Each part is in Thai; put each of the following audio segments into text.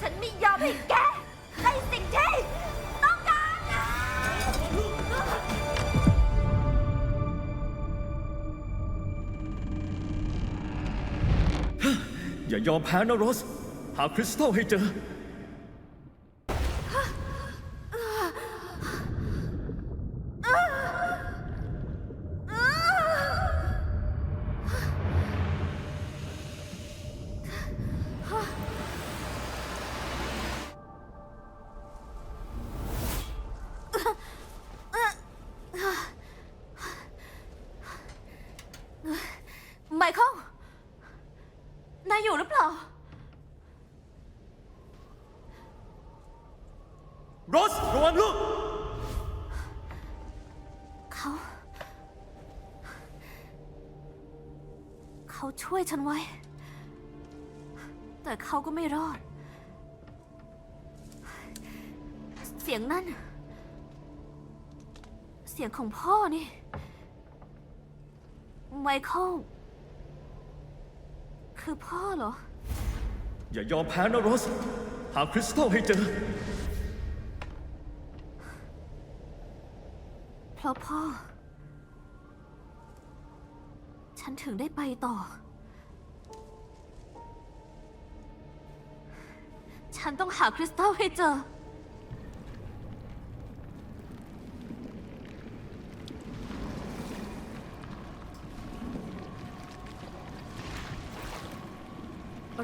ฉันไม่ยอมให้แกได้สิ่งที่ต้องการนะอย่ายอมแพ้นะโรส หาคริสตัลให้เจอ อยู่หรือเปล่า โรสระวังลูก เขา เขาช่วยฉันไว้ แต่เขาก็ไม่รอด เสียงนั่น เสียงของพ่อนี่ ไมเคิล คือพ่อเหรอ อย่ายอมแพ้นะโรส หาคริสตัลให้เจอ เพราะพ่อ ฉันถึงได้ไปต่อ ฉันต้องหาคริสตัลให้เจอ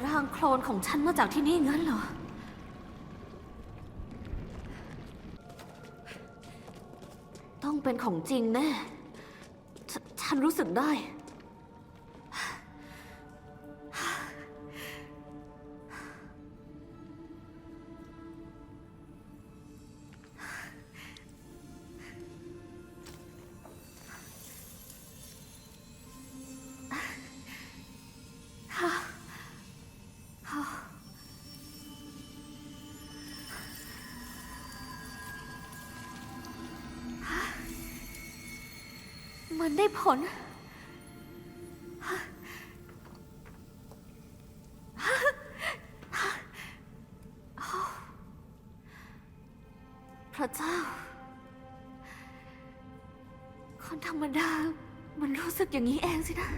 ร่างโคลนของฉันมาจากที่นี่งั้นเหรอ ต้องเป็นของจริงแน่ฉฉันรู้สึกได้ ล พระเจ้า คนธรรมดา มันรู้สึกอย่างนี้เองสินะ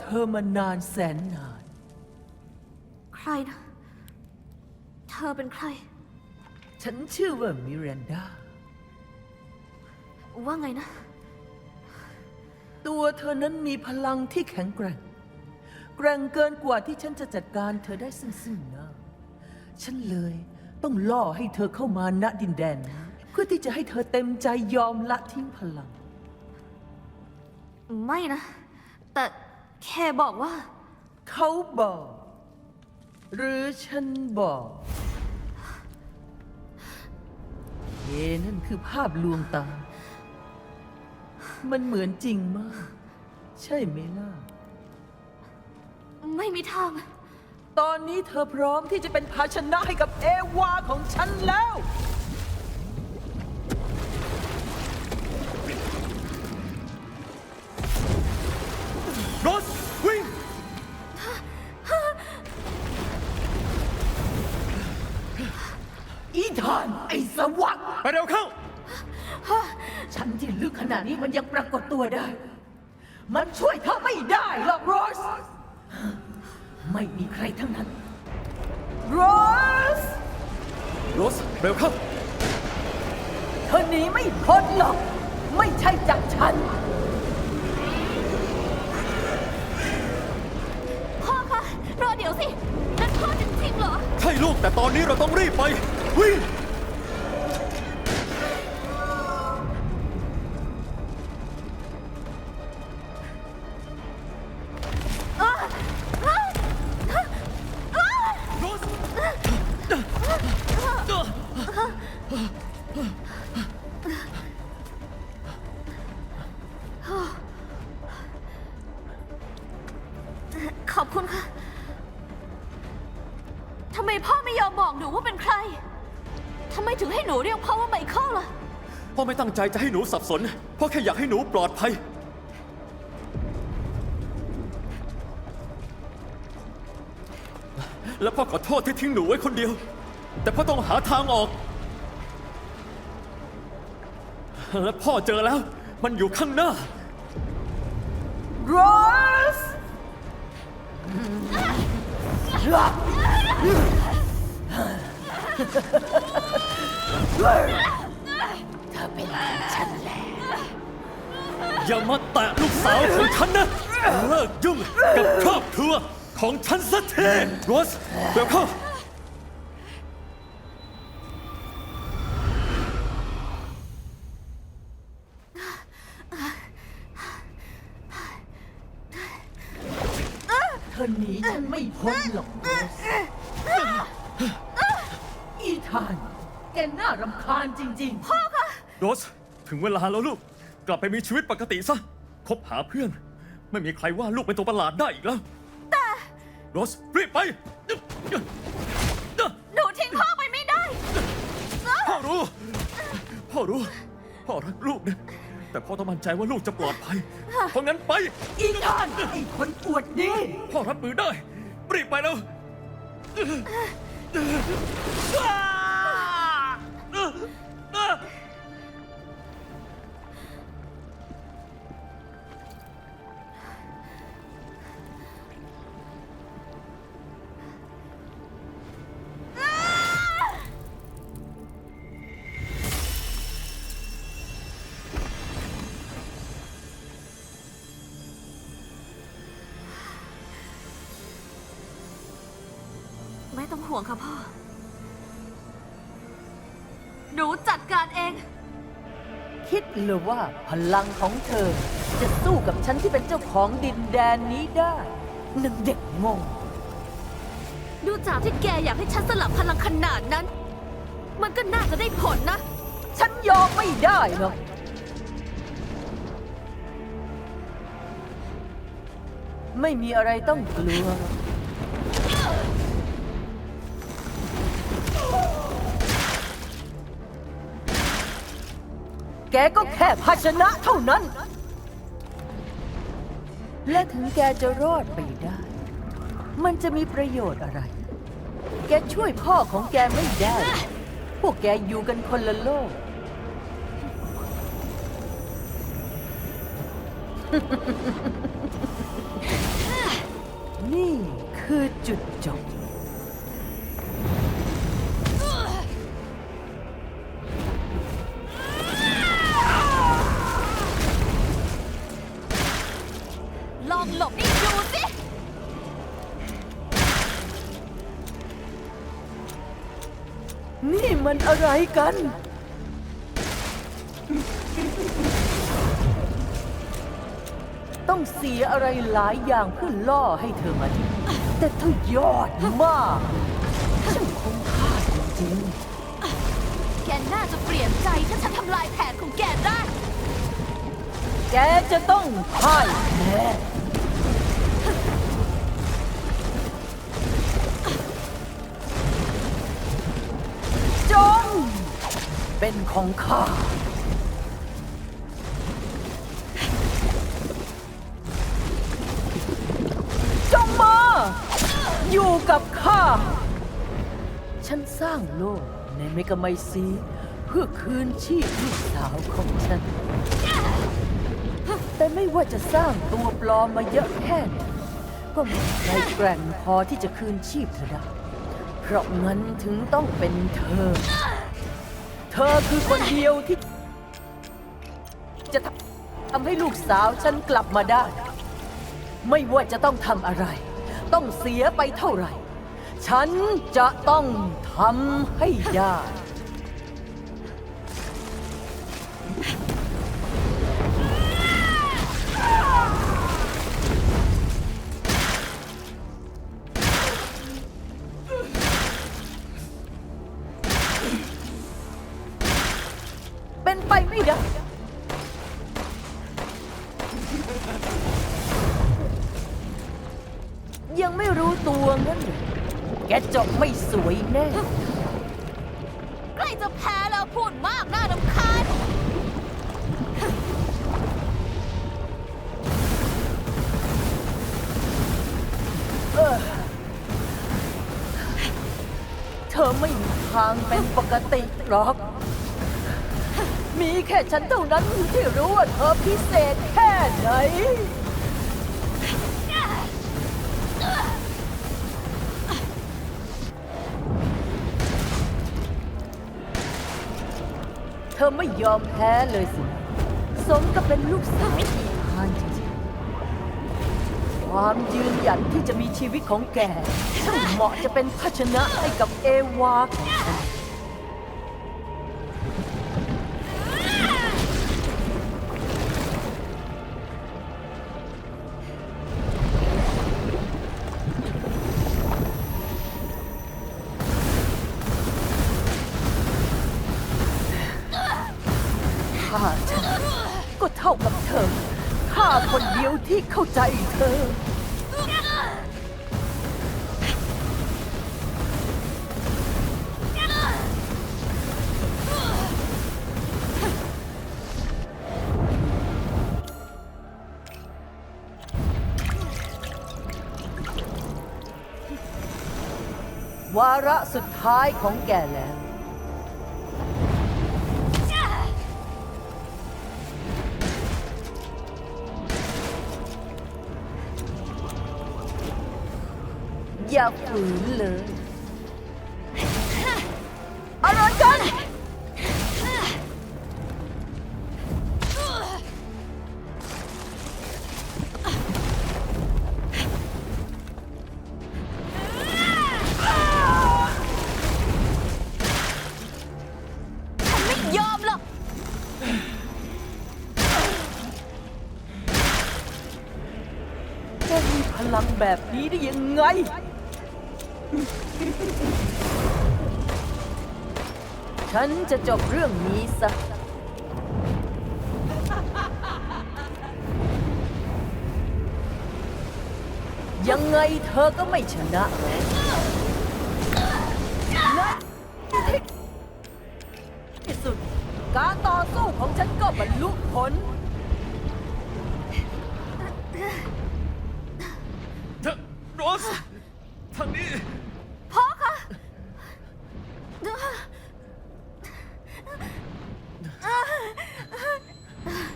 เธอมานานแสนนาน ใครนะ เธอเป็นใคร ฉันชื่อว่ามิรันดา ว่าไงนะ ตัวเธอนั้นมีพลังที่แข็งแกร่ง แกร่งเกินกว่าที่ฉันจะจัดการเธอได้ซึ่งซึ่งหน้าฉันเลยต้องล่อให้เธอเข้ามาณดินแดนนี้เพื่อที่จะให้เธอเต็มใจยอมละทิ้งพลัง ไม่นะ แต่ แค่บอกว่า เขาบอก หรือฉันบอกเยนั่นคือภาพลวงตา มันเหมือนจริงมาก ใช่ไหมล่ะ ไม่มีทาง ตอนนี้เธอพร้อมที่จะเป็นภาชนะให้กับเอวาของฉันแล้ว ไปเร็วเข้าฉันที่ลึกขนาดนี้มันยังปรากฏตัวได้ มันช่วยเธอไม่ได้หรอกโรส ไม่มีใครทั้งนั้น โรส โรส เร็วเข้า เธอหนีไม่พ้นหรอก ไม่ใช่จากฉัน พ่อคะรอเดี๋ยวสินั่นพ่อจริงๆเหรอ ใช่ลูกแต่ตอนนี้เราต้องรีบไป วิ่ง นูว่าเป็นใคร ทำไมถึงให้หนูเรียกพ่อว่าไมเคิลล่ะ พ่อไม่ตั้งใจจะให้หนูสับสนพ่อแค่อยากให้หนูปลอดภัย และพ่อขอโทษที่ทิ้งหนูไว้คนเดียว แต่พ่อต้องหาทางออก และพ่อเจอแล้ว มันอยู่ข้างหน้า โรส เธอเป็นของฉันแล้ว อย่ามาแตะลูกสาวของฉันนะ เลิกยุ่งกับครอบครัวของฉันสักทีโรสเดี๋ยวเข้า เธอหนีฉันไม่พ้นหรอกโรสอีธาน แกน่ารำคาญจ ริงๆ พ่อคะโรสถึงเวลาแล้วลูก กลับไปมีชีวิตปกติซะคบหาเพื่อน ไม่มีใครว่าลูกเป็นตัวประหลาดได้อีกแล้ว แต่ โรสรีบไป หนูทิ้งพ่อไปไม่ได้พ่อรู้ พ่อรู้ พ่อรักลูกนะ แต่พ่อต้องมั่นใจว่าลูกจะปลอดภัย เพราะงั้นไป อีธานไอ้คนอวดดี พ่อรับมือได้ รีบไปแล้ว ห่วงค่ะพ่อ หนูจัดการเอง คิดหรือว่าพลังของเธอ จะสู้กับฉันที่เป็นเจ้าของดินแดนนี้ได้นังเด็กงงดูจากที่แกอยากให้ฉันสลับพลังขนาดนั้น มันก็น่าจะได้ผลนะ ฉันยอมไม่ได้หรอกไม่มีอะไรต้องกลัว กก็แค่ภาชนะเท่านั้น และถึงแกจะรอดไปได้ มันจะมีประโยชน์อะไร แกช่วยพ่อของแกไม่ได้ พวกแกอยู่กันคนละโลก นี่คือจุดจบ กัน ต้องเสียอะไรหลายอย่างเพื่อล่อให้เธอมาที่นี่แต่เธอยอดมากฉันคุ้มค่าจริงแกน่าจะเปลี่ยนใจถ้าฉันทำลายแผนของแกได้ๆแกจะต้องพ่ายแพ้ เป็นของข้าจงมา อยู่กับข้า ฉันสร้างโลกในเมกะไมซี เพื่อคืนชีพลูกสาวของฉัน แต่ไม่ว่าจะสร้างตัวปลอมมาเยอะแค่ไหนก็ไม่มีใครแกร่งพอที่จะคืนชีพเธอได้ เพราะงั้นถึงต้องเป็นเธอ เธอคือคนเดียวที่ จะทำทำให้ลูกสาวฉันกลับมาได้ ไม่ว่าจะต้องทำอะไร ต้องเสียไปเท่าไหร่ ฉันจะต้องทำให้ได้ เป็นไปไม่ได้ยยังไม่รู้ตัวงั้นเหรอแกจบไม่สวยแน่ ใกล้จะแพ้แล้วพูดมากน่ารำคาญเธอไม่มีทางเป็นปกติหรอก มีแค่ฉันเท่านั้นที่รู้ว่าเธอพิเศษแค่ไหน เธอไม่ยอมแพ้เลยสิ สมกับเป็นลูกสาวอีพานจริงๆ ความยืนหยันที่จะมีชีวิตของแกช่างเหมาะจะเป็นภาชนะให้กับเอวา คนเดียวที่เข้าใจเธอ วาระสุดท้ายของแกแล้ว อย่าฝืนเลยอะไรกันฉันไม่ยอมหรอกแกมีพลังแบบนี้ได้ยังไง ฉันจะจบเรื่องนี้ซะ ยังไงเธอก็ไม่ชนะและที่สุด การต่อสู้ของฉันก็บรรลุผลเธอโรสทางนี้ พ่อคะ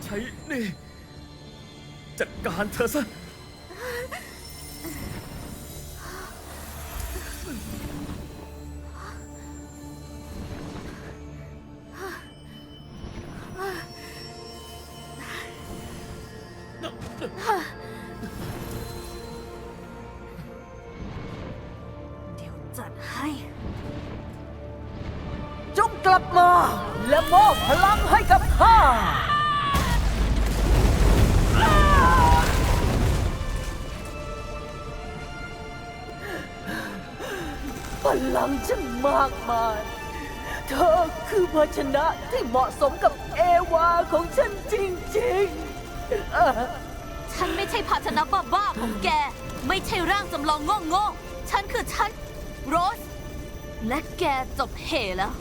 ใช้นี่ จัดการเธอซะ พลังช่างมากมาย เธอคือภาชนะที่เหมาะสมกับเอวาของฉันจริงๆเอ่อฉันไม่ใช่ภาชนะบ้าๆของแก ไม่ใช่ร่างจำลองโง่ๆฉันคือฉัน โรส และแกจบเหแล้ว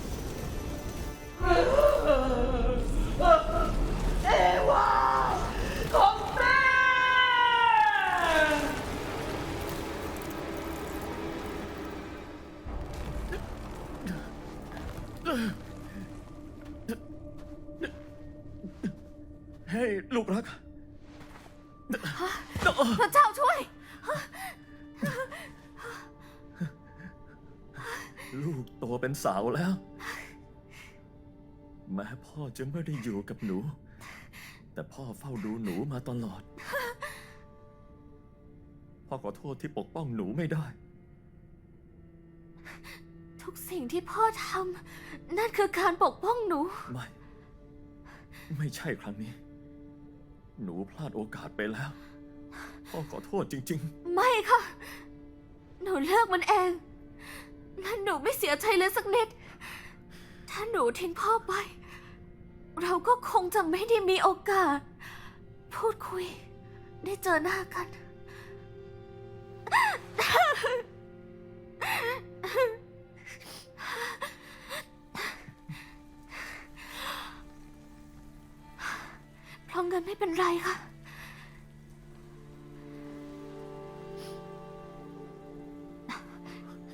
เฮ้ยลูกรัก พระเจ้าช่วย ลูกโตเป็นสาวแล้ว แม้พ่อจะไม่ได้อยู่กับหนู แต่พ่อเฝ้าดูหนูมาตลอด พ่อขอโทษที่ปกป้องหนูไม่ได้ ทุกสิ่งที่พ่อทำนั่นคือการปกป้องหนู ไม่ ไม่ใช่ครั้งนี้ หนูพลาดโอกาสไปแล้ว พ่อขอโทษจริง ไม่ค่ะ หนูเลือกมันเอง และหนูไม่เสียใจเลยสักนิด ถ้าหนูทิ้งพ่อไป เราก็คงจะไม่ได้มีโอกาส พูดคุย ได้เจอหน้ากัน ไรค่ะ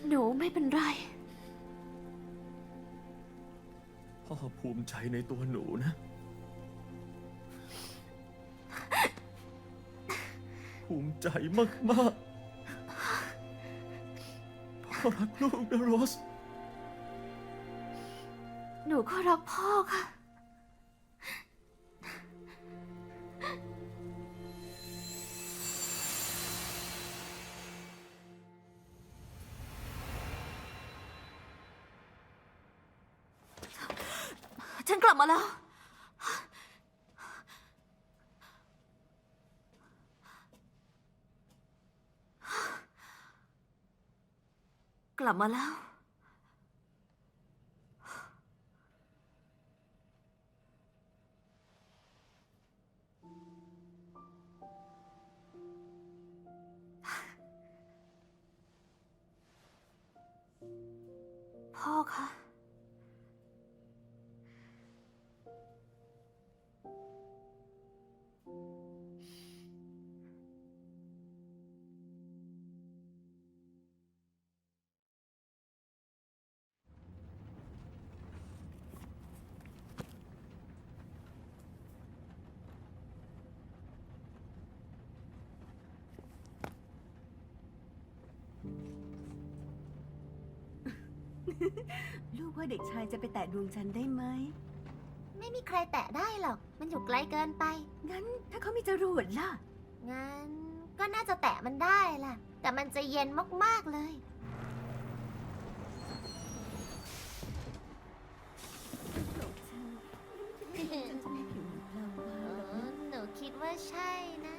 หนูไม่เป็นไร พ่อภูมิใจในตัวหนูนะ ภูมิใจมากๆพ่อรักลูกนะโรส หนูก็รักพ่อค่ะ ฉันกลับม ลูกว่าเด็กชายจะไปแตะดวงจันทร์ได้ไหม ไม่มีใครแตะได้หรอก มันอยู่ไกลเกินไป งั้นถ้าเขามีจรวดล่ะ งั้นก็น่าจะแตะมันได้ล่ะ แต่มันจะเย็นมากๆเลยเออหนูคิดว่าใช่นะ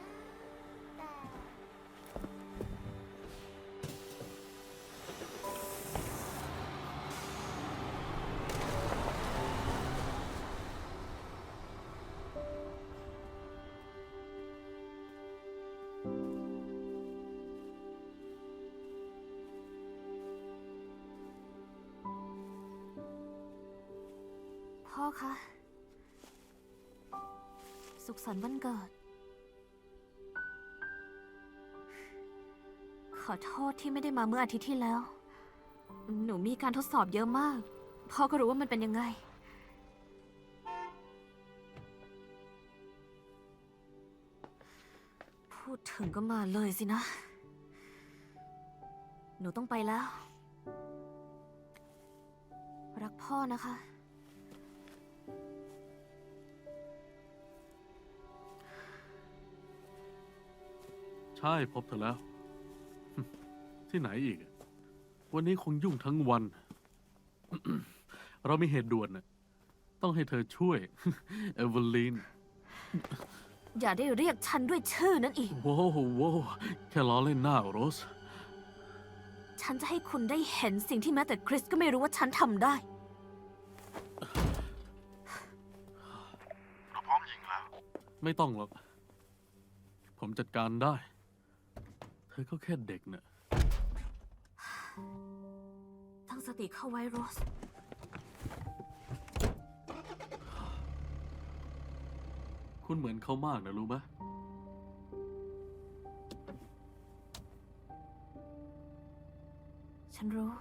พ่อคะ สุขสันต์วันเกิด ขอโทษที่ไม่ได้มาเมื่ออาทิตย์ที่แล้ว หนูมีการทดสอบเยอะมาก พ่อก็รู้ว่ามันเป็นยังไง พูดถึงก็มาเลยสินะ หนูต้องไปแล้ว รักพ่อนะคะ ใช่พบเธอแล้ว ที่ไหนอีก วันนี้คงยุ่งทั้งวัน เรามีเหตุด่วนน่ะต้องให้เธอช่วย เอเวอร์ลีน อย่าได้เรียกฉันด้วยชื่อนั้นอีก โว้วโว้วแค่ล้อเล่นหน้าโรส ฉันจะให้คุณได้เห็นสิ่งที่แม้แต่คริสก็ไม่รู้ว่าฉันทำได้ไม่ต้องหรอก ผมจัดการได้เธอก็แค่เด็กน่ะ ตั้งสติเข้าไว้โรส คุณเหมือนเขามากนะรู้ไหมฉันรู้